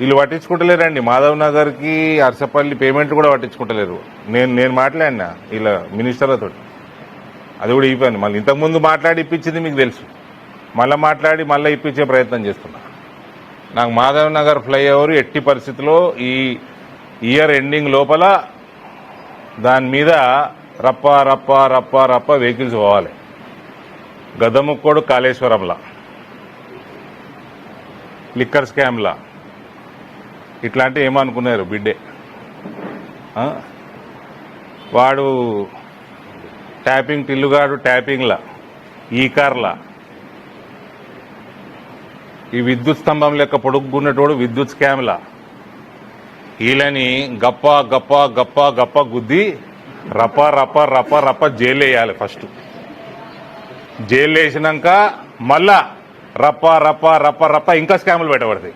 వీళ్ళు పట్టించుకుంటలేరండి. మాధవ్ నగర్కి అరసపల్లి పేమెంట్ కూడా పట్టించుకుంటలేరు. నేను నేను మాట్లాడినా ఇలా మినిస్టర్లతో అది కూడా ఇవ్వండి మళ్ళీ ఇంతకుముందు మాట్లాడి ఇప్పించింది మీకు తెలుసు. మళ్ళీ మాట్లాడి మళ్ళీ ఇప్పించే ప్రయత్నం చేస్తున్నా. నాకు మాధవ్ నగర్ ఫ్లైఓవర్ ఎట్టి పరిస్థితిలో ఈ ఇయర్ ఎండింగ్ లోపల దాని మీద రప్ప రప్ప రప్ప రప్ప వెహికల్స్ పోవాలి. గద్దముక్కోడు కాళేశ్వరంలా. లిక్కర్ స్కామ్లా. ఇట్లాంటివి ఏమనుకున్నారు బిడ్డే. వాడు ట్యాపింగ్ టిల్లుగాడు ట్యాపింగ్లా ఈ కార్లా. ఈ విద్యుత్ స్తంభం లెక్క పొడుగున్నటోడు విద్యుత్ స్కామ్లా. వీళ్ళని గప్ప గప్ప గప్ప గప్ప గుద్ది రప రప రప రప జైలు వేయాలి ఫస్ట్. జైలు వేసినాక మళ్ళా రప్ప రప్ప రప్ప రప్ప ఇంకా స్కాములు పెట్టబడతాయి.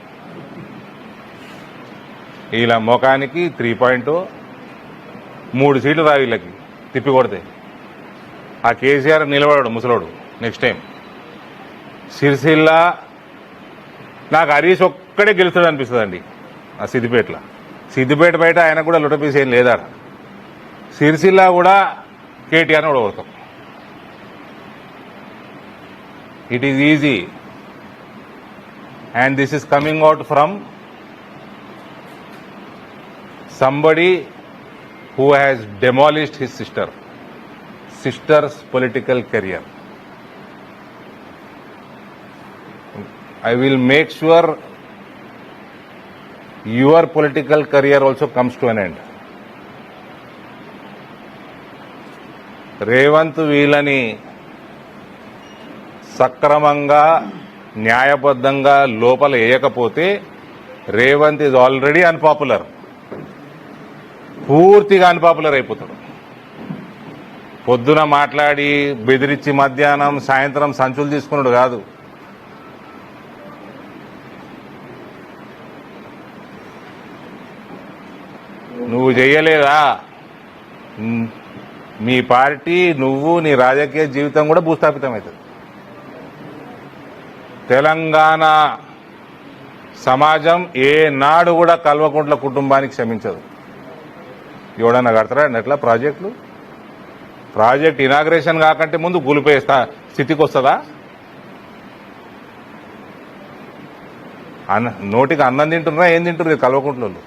ఇలా ముఖానికి త్రీ పాయింట్ మూడు సీట్లు రావు వీళ్ళకి తిప్పి కొడతాయి ఆ కేసీఆర్ నిలబడాడు ముసలోడు నెక్స్ట్ టైం సిరిసిల్ల నాకు హరీష్ ఒక్కడే గెలుస్తాడు అనిపిస్తుందండి ఆ సిద్దిపేటలో. సిద్దిపేట బయట ఆయన కూడా లుటపీస్ ఏం లేదా సిరిసిల్ల కూడా కేటీఆర్ని ఓడగొడతాం. It is easy and this is coming out from somebody who has demolished his sister, sister's political career. I will make sure your political career also comes to an end. Revanth వీళ్ళని సక్రమంగా న్యాయబద్ధంగా లోపల వేయకపోతే Revanth is already unpopular పూర్తిగా unpopular అయిపోతాడు. పొద్దున మాట్లాడి బెదిరించి మధ్యాహ్నం సాయంత్రం సంచులు తీసుకున్నాడు కాదు. నువ్వు చెయ్యలేదా మీ పార్టీ నువ్వు నీ రాజకీయ జీవితం కూడా భూస్థాపితం అవుతుంది తెలంగాణ సమాజం ఏ నాడు కూడా కల్వకుంట్ల కుటుంబానికి క్షమించదు. ఎవడన్నా కడతారా? అండి ఎట్లా? ప్రాజెక్టులు? ప్రాజెక్ట్ ఇనాగ్రేషన్ కాకంటే ముందు కూలిపోయే స్థితికి వస్తుందా? అన్న నోటికి అన్నం తింటున్నారా? ఏం తింటున్నారు? కల్వకుంట్లలో